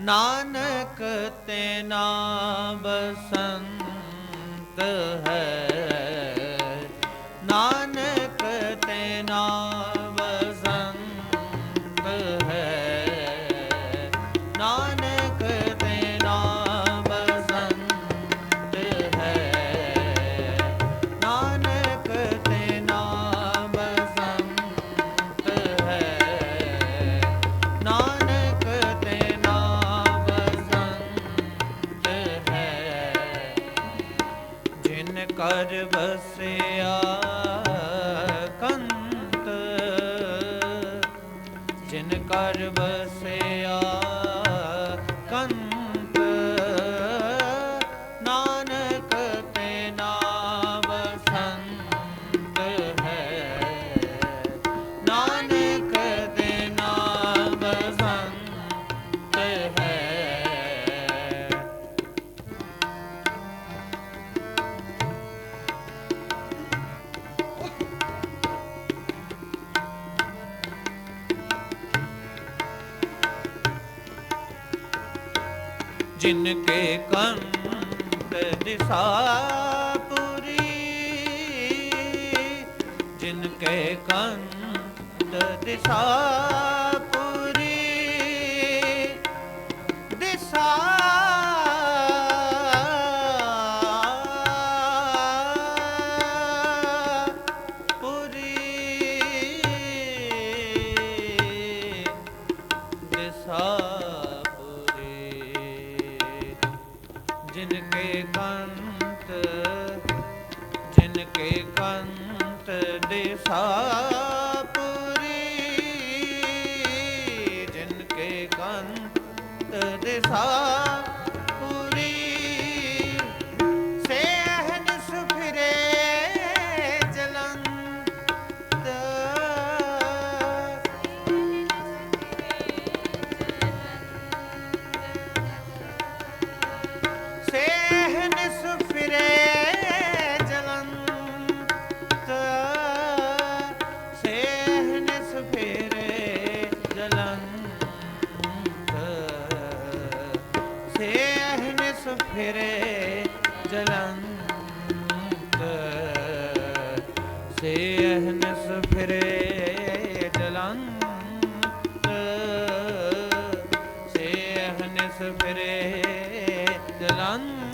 ਨਾਨਕ ਤੇ ਨਾ ਬਸੰਤ ਹੈ। ਕਰ ਬਸਿਆ ਕੰਤ ਜਿਨ ਕਰ ਬਸ ਜਿਨ ਕੇ ਕੰਤ ਦਿਸਾਪੁਰੀ ਜਿਨ ਕੇ ਦਿਸਾ ਕੰਤ ਜਿਨ ਕੇ ਕੰਤ ਦੇਸਾ ਪੁਰੀ ਜਿਨ ਕੇ ਕੰਤ ਦੇਸਾ ਸੁਫਰੇ ਜਲੰਤ ਸਹਿਨ ਸੁਫਰੇ ਜਲੰਤ ਸੇਹਨ ਸਫਰੇ ਜਲੰਤ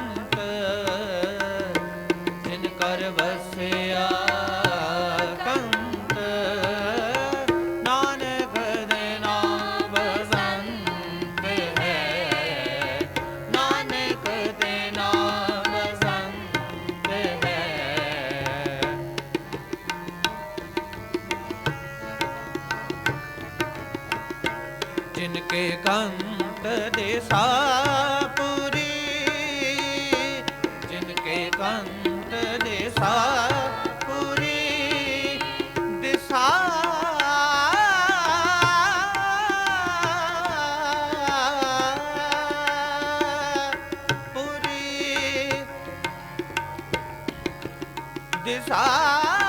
ਜਿਨਕੇ ਕੰਤ ਦੇਸਾ ਪੁਰੀ ਜਿਨਕੇ ਕੰਤ ਦੇਸਾ ਪੁਰੀ ਦਿਸਾ ਪੁਰੀ ਦਿਸਾ